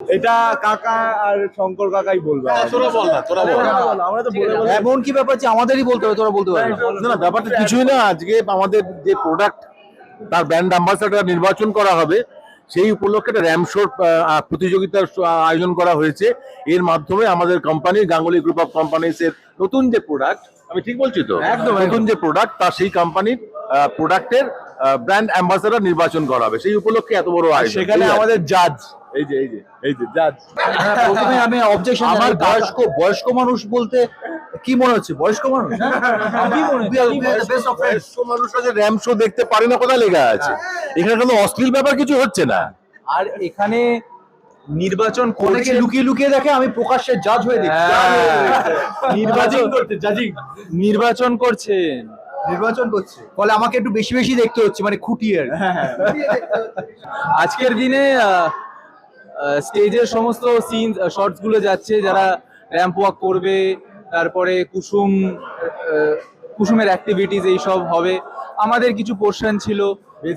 এটা কাকা আর শঙ্কর কাকাই বলবে তোরা বল না তোরা বল। আমরা তো বলে বলে এমন কি ব্যাপার যে আমাদেরই বলতে হবে তোরা বলতে পারবি। না ব্যাপারটা কিছুই না আজকে আমাদের যে প্রোডাক্ট তার ব্র্যান্ড অ্যাম্বাসাডার নির্বাচন করা হবে সেই উপলক্ষে একটা র্যাম শোর প্রতিযোগিতার আয়োজন করা হয়েছে। এর মাধ্যমে আমাদের company Ganguly group of companies এর নতুন যে প্রোডাক্ট আমি ঠিক বলছি তো? একদম, নতুন যে প্রোডাক্ট তা সেই কোম্পানির প্রোডাক্টের ব্র্যান্ড অ্যাম্বাসাডার নির্বাচন করা হবে সেই উপলক্ষে এত বড় আয়োজন। সেখানে আমাদের জাজ এই যে এই যে এই যে জাজ হ্যাঁ, প্রথমে আমি অবজেকশন আমার আমার বয়স্ক বয়স্ক মানুষ বলতে কি মনে হচ্ছে? বয়স্ক মানুষ? হ্যাঁ? কি মনে হচ্ছে? We are the best of friends. বয়স্ক মানুষরা যে র্যাম শো দেখতে পারে না কোথায় লেখা আছে? এখানে কোনো অশ্লীল ব্যাপার কিছু হচ্ছে না? আর এখানে নির্বাচন অনেকে করেছে লুকিয়ে লুকিয়ে দেখে আমি প্রকাশ্যে জাজ হয়ে দেখি নির্বাচন করতে জাজিং নির্বাচন করছেন। নির্বাচন করছে। ফলে আমাকে একটু বেশি বেশি দেখতে হচ্ছে মানে খুঁটিয়ে আর কি। আজকের দিনে স্টেজের সমস্ত সিন শর্টসগুলো যাচ্ছে যারা র্যাম্প ওয়াক করবে তারপরে কুসুম কুসুমের অ্যাক্টিভিটিস এইসব হবে। আমাদের কিছু পোর্শন ছিল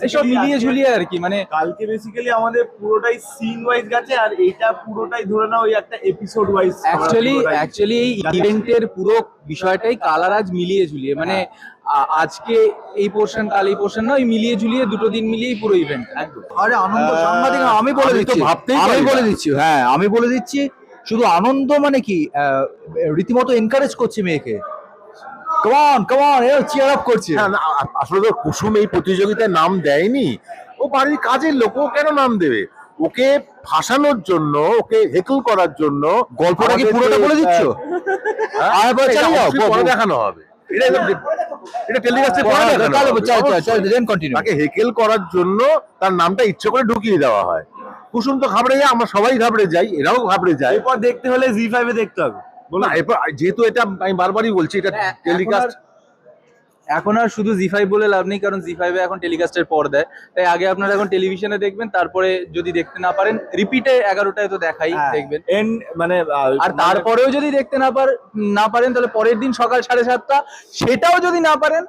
এসব মিলিয়ে ঝুলিয়ে আর কি মানে কালকে বেসিক্যালি আমাদের পুরোটাই সিন ওয়াইজ গেছে আর এইটা পুরোটাই ধরে নাও ওই একটা এপিসোড ওয়াইজ অ্যাকচুয়ালি অ্যাকচুয়ালি এই ইভেন্টের পুরো বিষয়টাই কালার আজ মিলিয়ে ঝুলিয়ে মানে আজকে এই পোর্শন কাল এই পোর্শন না ওই মিলিয়ে ঝুলিয়ে দুটো দিন মিলিয়েই পুরো ইভেন্ট আরে আনন্দ না, আমি বলে দিচ্ছি। ভাবতেই আমি বলে দিচ্ছি হ্যাঁ আমি বলে দিচ্ছি শুধু আনন্দ মানে কি আহ, রীতিমতো এনকারেজ করছি মেয়েকে। কমান কমান এ চিয়ার আপ করছে। না, না, আ- আসলে তো কুসুম এই প্রতিযোগিতায় নাম দেয়নি। ও বাড়ির কাজের লোক ও কেন নাম দেবে? ওকে ফাঁসানোর জন্য ওকে হেকল করার জন্য গল্পটা কি আমাদের পুরোটা যে, বলে দিচ্ছ? হ্যাঁ? আরেকবার এটা চালিয়ে যাও, অবশ্যই পরে বল। দেখানো হবে। এটা এটা টেলিকাস্টে পরে দেখানো হবে, চল, চল, অবশ্যই। চল, তাকে হেকেল করার জন্য তার নামটা ইচ্ছে করে ঢুকিয়ে দেওয়া হয়। কুসুম তো ঘাবড়ে যায় আমরা সবাই ঘাবড়ে যাই এরাও ঘাবড়ে যায়। এরপর দেখতে হলে জি ফাইভে দেখতে হবে। না যেহেতু এটা আমি বারবারই বলছি এটা হ্যাঁ, টেলিকাস্ট এখন আর শুধু জি ফাইভ বলে লাভ নেই কারণ জি ফাইভে এখন টেলিকাস্টের পর দেয়। তাই আগে আপনারা এখন টেলিভিশনে দেখবেন তারপরে যদি দেখতে না পারেন রিপিটে এগারোটায় তো দেখাই দেখবেন। এন্ড মানে আর তারপরেও যদি দেখতে না পার না পারেন তাহলে পরের দিন সকাল সাড়ে সাতটা সেটাও যদি না পারেন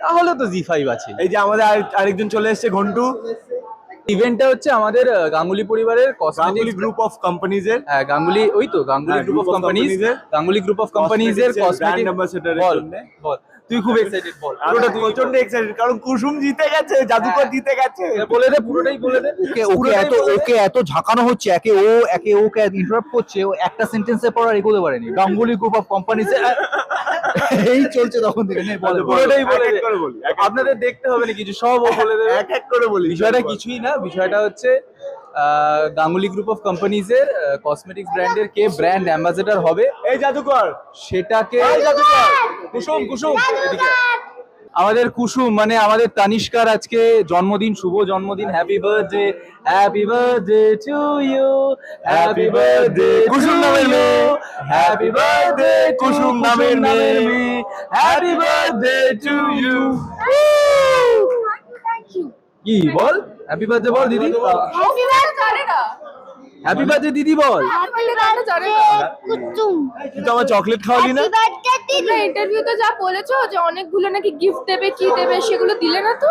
তাহলে তো জি ফাইভ আছে। এই যে আমাদের আরেকজন চলে এসেছে ঘন্টু। ইভেন্টটা হচ্ছে আমাদের গাঙ্গুলি পরিবারের গাঙ্গুলি গ্রুপ অফ কোম্পানিজ এর। হ্যাঁ গাঙ্গুলি ওই তো গাঙ্গুলি গ্রুপ অফ কোম্পানিজ এর। গাঙ্গুলি গ্রুপ অফ কোম্পানিজ এর কসমেটিক এর বল জন্যে। বল তুই খুব এক্সাইটেড বল। পুরোটা পুরোটা তুই প্রচণ্ড এক্সাইটেড কারণ কুসুম জিতে গেছে জাদুকর জিতে গেছে। বলে দে পুরোটাই বলে দে। ওকে ওকে এত ওকে এত ঝাঁকানো হচ্ছে একে ও একে ওকে ইন্টারাপ্ট করছে ও একটা সেন্টেন্সের পর আর এগোতে পারেনি। গাঙ্গুলি গ্রুপ অফ কোম্পানিজ এই চলছে তখন থেকে নে, বলে, বলে। পুরোটাই বলে করে বলি, আপনাদের দেখতে হবে না কিছু সব ও বলে দেবে। এক এক করে বলি বিষয়টা কিছুই না বিষয়টা হচ্ছে আহ, গাঙ্গুলি গ্রুপ অফ কোম্পানিজ এর কসমেটিক্স ব্র্যান্ডের কে ব্র্যান্ড অ্যাম্বাসেডর হবে। এই জাদুকর। সেটাকে এই জাদুকর। কুসুম কুসুম। এদিকে আমাদের কুসুম মানে আমাদের তানিষ্কার আজকে জন্মদিন শুভ জন্মদিন। Happy birthday happy birthday to you happy birthday Kusum নামের মেয়ে। হ্যাপি বার্থডে কুসুম নামের মেয়ে। হ্যাপি বার্থডে টু ইউ কি বল? হ্যাপি বার্থডে বল দিদি। Birthday না হ্যাপি বার্থডে দিদি বল কুতুম কিন্তু আমার চকলেট খাওয়ালি না? ইন্টারভিউতে যা বলেছ যে অনেকগুলো নাকি গিফট দেবে কি দেবে সেগুলো দিলে না তো?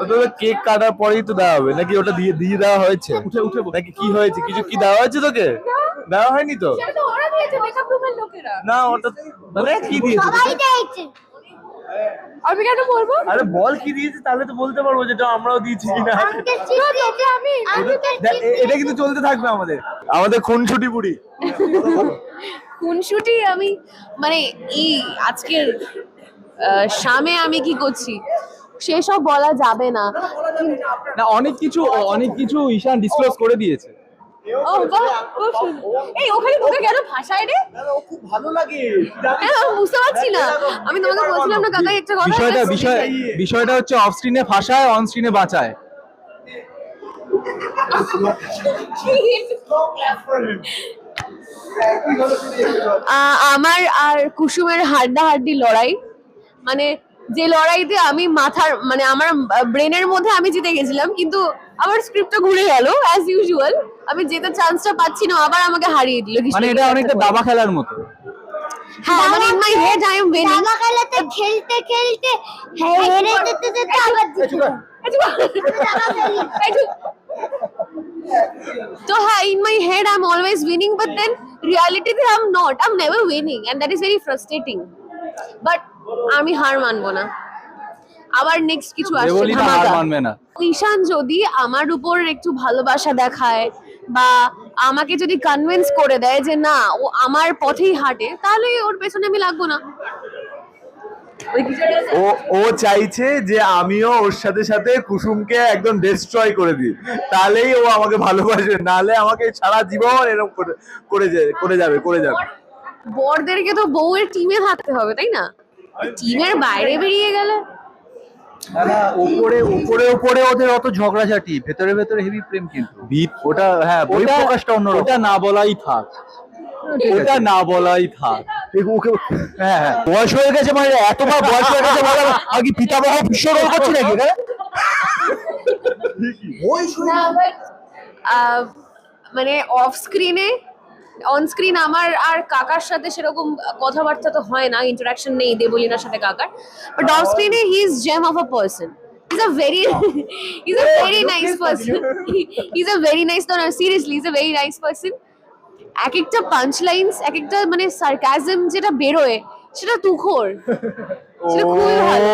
তোদের কেক কাটার পরেই তো দেওয়া হবে। নাকি ওটা দিয়ে দিয়ে দেওয়া হয়েছে? উঠে উঠে নাকি কি হয়েছে? কিছু কি দেওয়া হয়েছে তোকে? দেওয়া হয়নি তো? সেটা তো ওরা দিয়েছে মেকআপ রুমের লোকেরা। না ওটা মানে কি? দিয়েছে। আমি কেন বলব? আরে বল কি দিয়েছে তাহলে তো বলতে পারব যেটা আমরাও দিয়েছি কিনা। এটা কিন্তু চলতে থাকবে আমাদের। আমাদের খুনছুটি বুড়ি। খুনসুটি আমি মানে এই আজকের আহ, শামে আমি কি করছি? সেসব বলা যাবে না। না অনেক কিছু অনেক কিছু ঈশান ডিসক্লোজ করে দিয়েছে। ও বাহ, খুব সুন্দর। এই ওখানে মুখে কেন ভাষায় রে? খুব ভালো লাগে। হ্যাঁ, বুঝতে পারছি না। আমি তোমাকে বলছিলাম না কাকা একটা কথা বিষয়টা বিষয় বিষয়টা হচ্ছে অফ স্ক্রিনে ফাঁসায় অন স্ক্রিনে বাঁচায় আমার আর কুসুমের হাড্ডা হাড্ডি লড়াই মানে যে লড়াইতে আমি মাথার মানে আমার ব্রেনের মধ্যে আমি জিতে গেছিলাম কিন্তু আমার স্ক্রিপ্টটা ঘুরে গেল অ্যাজ ইউজুয়াল আমি যেতে চান্সটা পাচ্ছি না আবার আমাকে হারিয়ে দিল। মানে এটা অনেকটা দাবা খেলার মতো। হ্যাঁ মানে in my head I am winning দাবা খেলাতে খেলতে খেলতে হেরে যেতে যেতে আবার জিতে দাবা খেলি। তো হ্যাঁ in my head I am always winning but then রিয়ালিটিতে I am not I am never winning and that is very frustrating but আমি হার মানবো না। আবার নেক্সট কিছু আসছে ধামাকা। মানবে না। ঈশান যদি আমার উপর একটু ভালোবাসা দেখায় বা আমাকে যদি কনভিন্স করে দেয় যে না ও আমার পথেই হাঁটে তাহলে ওর পেছনে আমি লাগবো না। ও ও চাইছে যে আমিও ওর সাথে সাথে কুসুমকে একদম ডিস্ট্রয় করে দিই। তাহলেই ও আমাকে ভালোবাসে নাহলে আমাকে সারা জীবন এরকম করে করে যাবে করে যাবে। বরদেরকে তো বউয়ের টিমে থাকতে হবে তাই না? টিমের বাইরে বেরিয়ে গেলে। না ওপরে ওপরে ওদের অত ঝগড়াঝাটি ভেতরে ভেতরে হেভি প্রেম কিন্তু। ওটা হ্যাঁ ওই প্রকাশটা অন্যরকম। ওটা না বলাই থাক। ওটা না বলাই থাক। ওকে হ্যাঁ হ্যাঁ। বয়স হয়ে গেছে মানে এতবার বয়স হয়ে গেছে বিশ্ব রোল করছি নাকি মানে অফ স্ক্রিনে অন স্ক্রিন আমার আর কাকার সাথে সেরকম কথাবার্তা তো হয় না ইন্টারাকশন নেই দেবলিনার সাথে কাকার বাট অফ স্ক্রিনে he is gem of a person He's a very, he's a very nice person. he's a very nice, no, no, seriously, he's a very nice person. এক একটা পাঞ্চ লাইন্স এক একটা মানে sarcasm যেটা বেরোয় সেটা তুখোর সেটা খুবই ভালো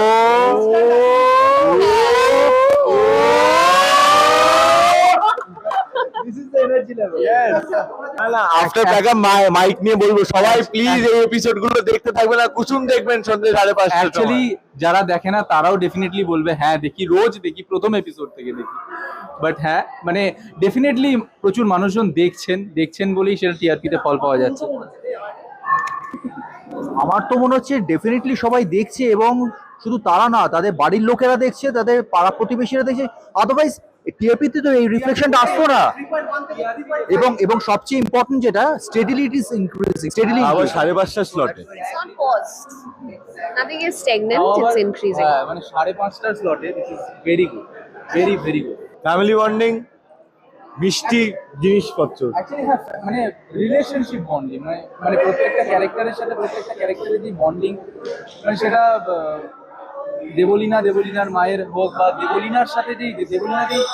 আফটার ব্যাকআপ মাইক নিয়ে বলব সবাই প্লিজ এই এপিসোডগুলো দেখতে থাকবেন আর কুসুম দেখবেন সন্ধ্যে সাড়ে পাঁচটা অ্যাকচুয়ালি যারা দেখে না তারাও ডেফিনেটলি বলবে হ্যাঁ দেখি রোজ দেখি প্রথম এপিসোড থেকে দেখি। বাট হ্যাঁ মানে ডেফিনেটলি প্রচুর মানুষজন দেখছেন দেখছেন বলেই সেটা টিআরপিতে ফল পাওয়া যাচ্ছে। আমার তো মনে হচ্ছে ডেফিনেটলি সবাই দেখছে এবং শুধু তারা না তাদের বাড়ির লোকেরা দেখছে তাদের পাড়া প্রতিবেশীরা দেখছে। আদারওয়াইজ টিএপিতে তো এই রিফ্লেকশনটা আসতো না। এবং এবং সবচেয়ে ইম্পর্টেন্ট যেটা steadily it is increasing steadily আবার সাড়ে পাঁচটা স্লটে stagnant, it's increasing. হ্যাঁ, মানে সাড়ে পাঁচটার স্লটে this is very good very very good family bonding মিষ্টি জিনিসপত্র। হ্যাঁ মানে রিলেশনশিপ বন্ডিং মানে মানে প্রত্যেকটা ক্যারেক্টারের সাথে প্রত্যেকটা ক্যারেক্টারের যে বন্ডিং মানে সেটা দেবলীনা, দেবলীনার মায়ের হোক বা দেবলীনার সাথে যেই দেবলীনা যেই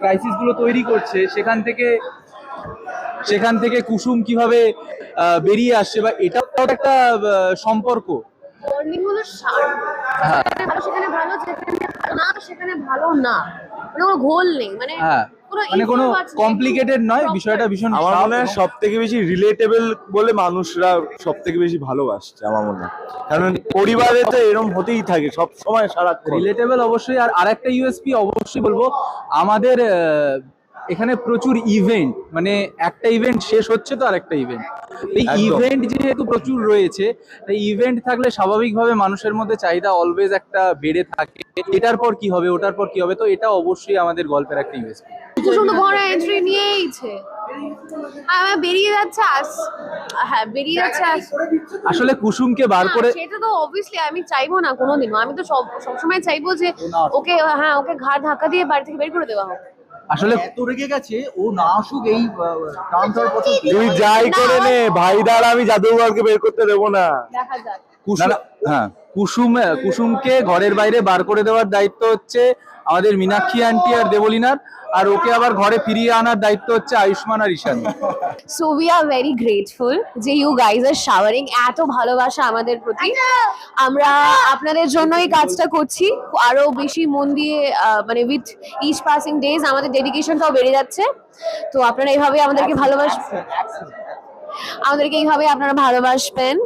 ক্রাইসিসগুলো তৈরি করছে, সেখান থেকে সেখান থেকে কুসুম কীভাবে বেরিয়ে আসছে বা এটাও একটা সম্পর্ক। Bonding হলো সার। যেখানে ভালো সেখানে ভালো, যেখানে ভালো না সেখানে ভালো না। মানে কোনো ঘোল নেই মানে হ্যাঁ। মানে কোনো কমপ্লিকেটেড নয় বিষয়টা ভীষণ আমার মনে হয় সব থেকে বেশি রিলেটেবল বলে মানুষরা সব থেকে বেশি ভালোবাসছে আমার মনে হয়। কারণ পরিবারে তো এরকম হতেই থাকে সব সময় সারাক্ষণ। রিলেটেবল অবশ্যই আর আরেকটা ইউএসপি অবশ্যই বলব আমাদের এখানে প্রচুর ইভেন্ট মানে একটা ইভেন্ট শেষ হচ্ছে তো আর একটা ইভেন্ট এই ইভেন্ট যেহেতু প্রচুর রয়েছে এই ইভেন্ট থাকলে স্বাভাবিকভাবে মানুষের মধ্যে চাহিদা অলওয়েজ একটা বেড়ে থাকে। এটার পর কি হবে ওটার পর কি হবে তো এটা অবশ্যই আমাদের গল্পের একটা ইউএসপি কুসুম ঘরে এন্ট্রি নিয়েইছে হ্যাঁ বেরিয়ে যাচ্ছে আস। হ্যাঁ বেরিয়ে যাচ্ছে আস। আসলে কুসুমকে বার করে সেটা তো অবভিয়াসলি আমি চাইব না কোনোদিনও। আমি তো সব সবসময় চাইব যে ওকে হ্যাঁ ওকে ঘাড় ধাক্কা দিয়ে বাড়ি থেকে বের করে দেওয়া হোক। আসলে এত রেগে গেছে ও না আসুক এই টার্ম পছন্দ তুই যাই করে নে ভাই ভাইদার আমি জাদুঘরকে বের করতে দেবো না। দেখা যাক। কুসুম হ্যাঁ কুসুম কুসুমকে ঘরের বাইরে বার করে দেওয়ার দায়িত্ব হচ্ছে আমাদের মীনাক্ষী আন্টি আর দেবলিনার আর ওকে আবার ঘরে ফিরিয়ে আনার দায়িত্ব হচ্ছে আয়ুষ্মান আর Ishaan. So we are very grateful যে ইউ গাইজ আর শাওয়ারিং এত ভালোবাসা আমাদের প্রতি। আমরা আপনাদের জন্য এই কাজটা করছি। আরও বেশি মন দিয়ে মানে উইথ ইচ পাসিং ডেজ আমাদের ডেডিকেশনটাও বেড়ে যাচ্ছে। তো আপনারা এইভাবে আমাদেরকে ভালোবাসবেন আমাদেরকে এইভাবে আপনারা ভালোবাসবেন।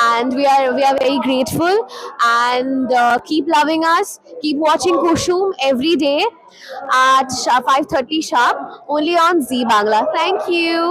And we are we are very grateful. And uh, keep loving us. Keep watching kushum every day at 5:30 sharp only on z bangla. Thank you